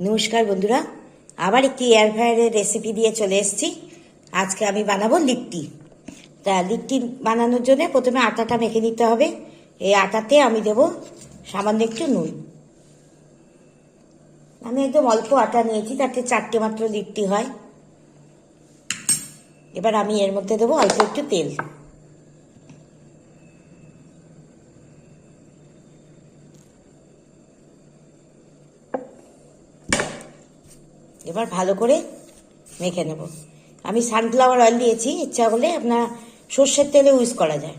নমস্কার বন্ধুরা, আবার একটি এয়ার ফ্রায়ারের রেসিপি দিয়ে চলে এসেছি। আজকে আমি বানাবো লিট্টি। তা লিট্টি বানানোর জন্য প্রথমে আটাটা মেখে নিতে হবে। এই আটাতে আমি দেব সামান্য একটু নুন। আমি একদম অল্প আটা নিয়েছি, তাতে চারটে মাত্র লিট্টি হয়। এবার আমি এর মধ্যে দেবো অল্প একটু তেল। এবার ভালো করে মেখে নেব। আমি সানফ্লাওয়ার অয়েল দিয়েছি, ইচ্ছা হলে আপনার সর্ষের তেলে ইউজ করা যায়।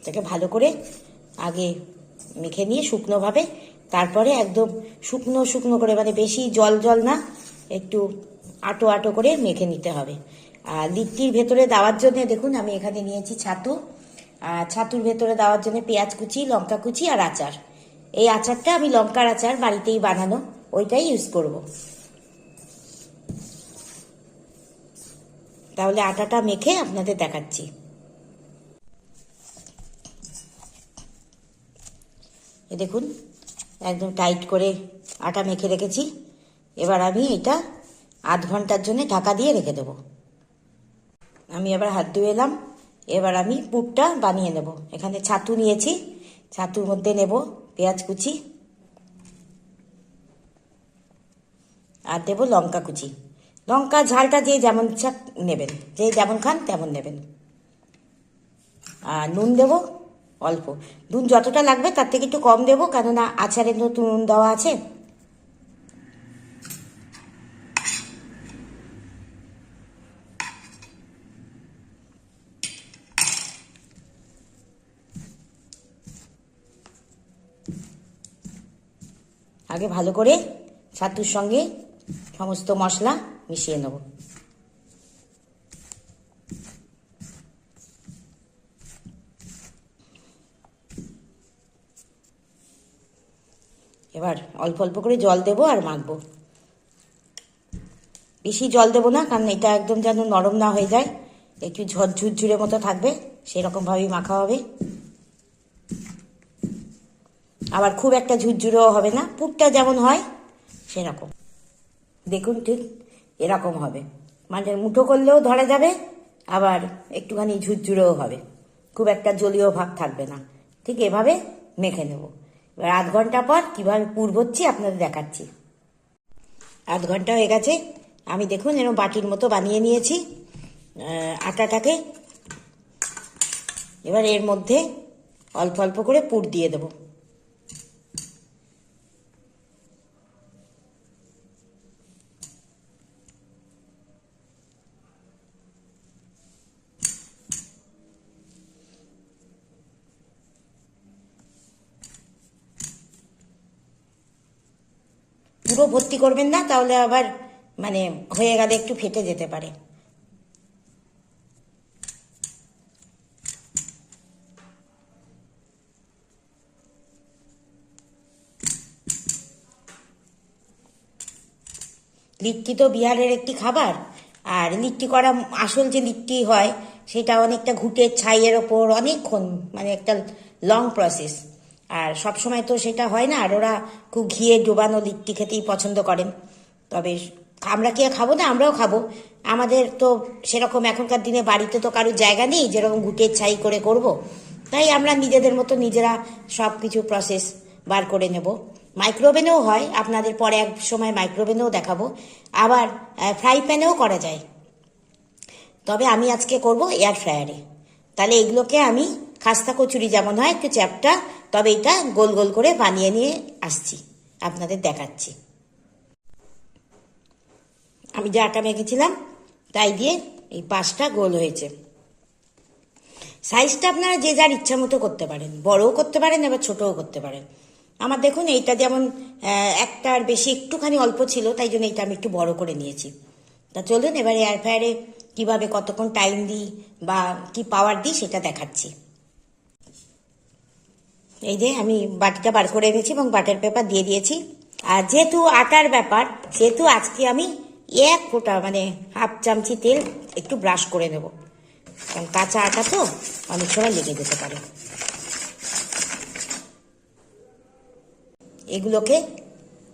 এটাকে ভালো করে আগে মেখে নিয়ে শুকনোভাবে, তারপরে একদম শুকনো শুকনো করে মানে বেশি জল জল না, একটু আটো আটো করে মেখে নিতে হবে। আর লিট্টির ভেতরে দেওয়ার জন্য দেখুন, আমি এখানে নিয়েছি ছাতু। ছাতুর ভেতরে দেওয়ার জন্য পেঁয়াজ কুচি, লঙ্কা কুচি আর আচার। এই আচারটা আমি লঙ্কার আচার বাড়িতেই বানানো, ওইটাই ইউজ করব। তাহলে আটাটা মেখে আপনাদের দেখাচ্ছি। দেখুন, একদম টাইট করে আটা মেখে রেখেছি। এবার আমি এটা আধ ঘণ্টার জন্য ঢাকা দিয়ে রেখে দেব। আমি এবার হাত ধুয়ে এলাম। এবার আমি পুরটা বানিয়ে নেব। এখানে ছাতু নিয়েছি। ছাতুর মধ্যে নেব পেঁয়াজ কুচি আর দেবো লঙ্কা কুচি। লঙ্কা ঝালটা যে যেমন ইচ্ছা নেবেন, যে যেমন খান তেমন নেবেন। আর নুন দেবো অল্প। নুন যতটা লাগবে তার থেকে একটু কম দেবো, কেননা আচারে নতুন নুন দেওয়া আছে। আগে ভালো করে ছাতুর সঙ্গে সমস্ত মশলা মিশিয়ে নেব। এবার অল্প অল্প করে জল দেবো আর মাখবো। বেশি জল দেবো না, কারণ এটা একদম যেন নরম না হয়ে যায়, একটু ঝর ঝুরঝুরে মতো থাকবে, সেরকমভাবেই মাখা হবে। আবার খুব একটা ঝুরঝুরেও হবে না, পুরটা যেমন হয় সেরকম। দেখুন ঠিক এরকম হবে। মানে মুঠো করলেও ধরা যাবে, আবার একটুখানি ঝুরঝুরেও হবে। খুব একটা জলীয় ভাব থাকবে না। ঠিক এভাবে মেখে নেব। এবার আধ ঘণ্টা পর কীভাবে পুর ভরছি আপনাদের দেখাচ্ছি। আধ ঘণ্টা হয়ে গেছে। আমি দেখুন এরকম বাটির মতো বানিয়ে নিয়েছি আটাটাকে। এবার এর মধ্যে অল্প অল্প করে পুর দিয়ে দেবো। পুরো ভর্তি করবেন না, তাহলে আবার মানে হয়ে গেলে একটু ফেটে যেতে পারে। লিট্টি তো বিহারের একটি খাবার, আর লিট্টি করা আসল যে লিট্টি হয়, সেটা অনেকটা ঘুটের ছাইয়ের ওপর অনেকক্ষণ মানে একটা লং প্রসেস আর সব সময় তো সেটা হয় না, আর ওরা খুব ঘিয়ে ডোবানো লিট্টি খেতেই পছন্দ করেন। তবে আমরা কি খাব না? আমরাও খাব। আমাদের তো সেরকম এখনকার দিনে বাড়িতে তো কারোর জায়গা নেই, যেরকম ঘুটের ছাই করে করব। তাই আমরা নিজেদের মতো নিজেরা সব কিছু প্রসেস বার করে নেব। মাইক্রোওভেনেও হয়, আপনাদের পরে এক সময় মাইক্রোওভেনেও দেখাবো। আবার ফ্রাই প্যানেও করা যায়। তবে আমি আজকে করব এয়ার ফ্রায়ারে তাহলে এগুলোকে আমি খাস্তা কচুরি যেমন হয়, একটু চ্যাপটা তবে এটা গোল গোল করে বানিয়ে নিয়ে আসছি, আপনাদের দেখাচ্ছি। আমি যে আটা মেখেছিলাম, তাই দিয়ে এই পাঁচটা গোল হয়েছে। সাইজটা আপনারা যে যার ইচ্ছা মতো করতে পারেন, বড়ও করতে পারেন এবার ছোটও করতে পারেন। আমার দেখুন, এইটা যেমন একটার বেশি একটুখানি অল্প ছিল, তাই জন্য এইটা আমি একটু বড় করে নিয়েছি। তা চলুন, এবার এয়ার ফ্রায়ারে কীভাবে কতক্ষণ টাইম দিই বা কি পাওয়ার দিই সেটা দেখাচ্ছি। এই যে আমি বাটিটা বার করে এনেছি এবং বাটার পেপার দিয়ে দিয়েছি। আর যেহেতু আটার ব্যাপার, সেহেতু আজকে আমি এক ফোঁটা মানে হাফ চামচি তেল একটু ব্রাশ করে নেব। কারণ কাঁচা আটা তো অনেক সময় লেগে যেতে পারে। এগুলোকে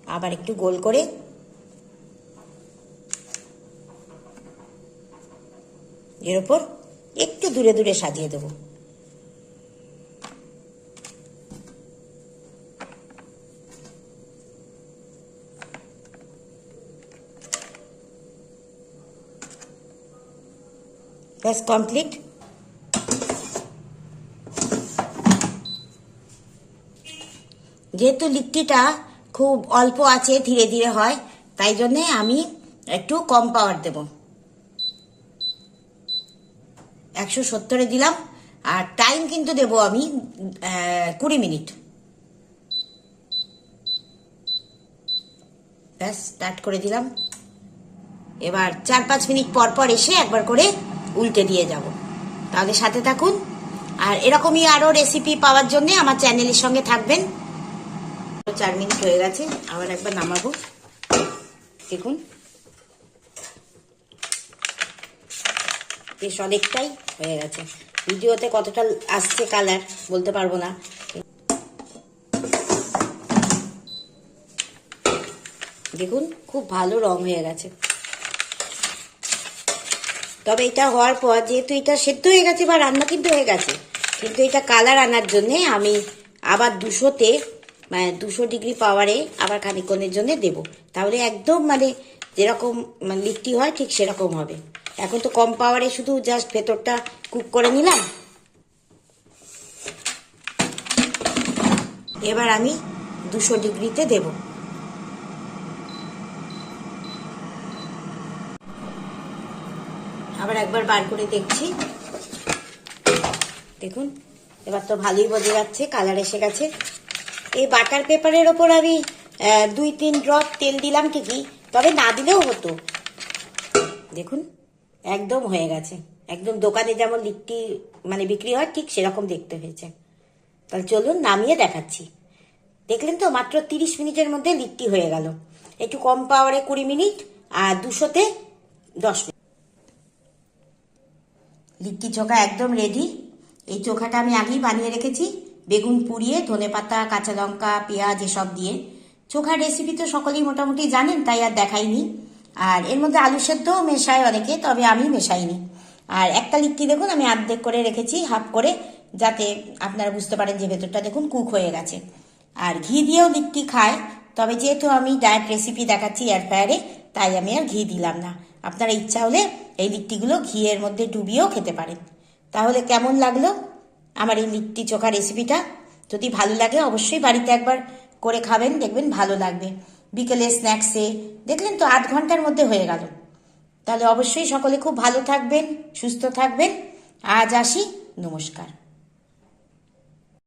আবার একটু গোল করে এর ওপর একটু দূরে দূরে সাজিয়ে দেবো। ব্যাস কমপ্লিট যেহেতু লিট্টিটা খুব অল্প আছে, ধীরে ধীরে হয়, তাই জন্যে আমি একটু কম পাওয়ার দেব। একশো সত্তরে দিলাম, আর টাইম কিন্তু দেব আমি কুড়ি মিনিট। ব্যাস স্টার্ট করে দিলাম। এবার চার পাঁচ মিনিট পর পর এসে একবার করে উল্টে দিয়ে যাব। তাহলে সাথে থাকুন। আর এরকমই আরও রেসিপি পাওয়ার জন্য আমার চ্যানেলের সঙ্গে থাকবেন। চার মিনিট হয়ে গেছে, আবার একবার নামাবো। দেখুন। বেশ অনেকটাই হয়ে গেছে। ভিডিওতে কতটা আসছে কালার বলতে পারব না। দেখুন, খুব ভালো রং হয়ে গেছে। তবে এটা হওয়ার পর যেহেতু এটা সেদ্ধ হয়ে গেছে বা রান্না কিন্তু হয়ে গেছে, কিন্তু এটা কালার আনার জন্য আমি আবার দুশোতে মানে দুশো ডিগ্রি পাওয়ারে আবার খানিকক্ষণের জন্য দেব। তাহলে একদম মানে যেরকম মানে লিট্টি হয় ঠিক সেরকম হবে। এখন তো কম পাওয়ারে শুধু জাস্ট ভেতরটা কুক করে নিলাম। এবার আমি দুশো ডিগ্রিতে দেবো। আবার একবার বার করে দেখছি। দেখুন, এবার তো ভালোই বোঝা যাচ্ছে কালার এসে গেছে। এই বাটার পেপারের ওপর আমি দুই তিন ড্রপ তেল দিলাম ঠিকই, তবে না দিলেও হতো। দেখুন, একদম হয়ে গেছে। একদম দোকানে যেমন লিট্টি মানে বিক্রি হয়, ঠিক সেরকম দেখতে হয়েছে। তাহলে চলুন, নামিয়ে দেখাচ্ছি। দেখলেন তো, মাত্র তিরিশ মিনিটের মধ্যে লিট্টি হয়ে গেল। একটু কম পাওয়ারে কুড়ি মিনিট, আর দুশোতে দশ মিনিট। লিট্টি চোখা একদম রেডি এই চোখাটা আমি আগেই বানিয়ে রেখেছি। বেগুন পুড়িয়ে, ধনে পাতা, কাঁচা লঙ্কা, পেঁয়াজ এসব দিয়ে। চোখার রেসিপি তো সকলেই মোটামুটি জানেন, তাই আর দেখাইনি। আর এর মধ্যে আলু সেদ্ধও মেশায় অনেকে, তবে আমি মেশাইনি। আর একটা লিট্টি দেখুন, আমি অর্ধেক করে রেখেছি, হাফ করে, যাতে আপনারা বুঝতে পারেন যে ভেতরটা দেখুন কুক হয়ে গেছে। আর ঘি দিয়েও লিট্টি খায়, তবে যেহেতু আমি ডায়েট রেসিপি দেখাচ্ছি এয়ার ফ্রায়ারে তাই আমি আর ঘি দিলাম না। আপনারা ইচ্ছা হলে এই লিট্টিগুলো ঘিয়ের মধ্যে ডুবিয়েও খেতে পারেন। তাহলে কেমন লাগল? আমার এই লিট্টি চোখা রেসিপিটা। যদি ভালো লাগে, অবশ্যই বাড়িতে একবার করে খাবেন, দেখবেন ভালো লাগবে। বিকেলে স্ন্যাক্সে, দেখলেন তো আধ ঘণ্টার মধ্যে হয়ে গেল। তাহলে অবশ্যই সকলে খুব ভালো থাকবেন, সুস্থ থাকবেন। আজ আসি, নমস্কার।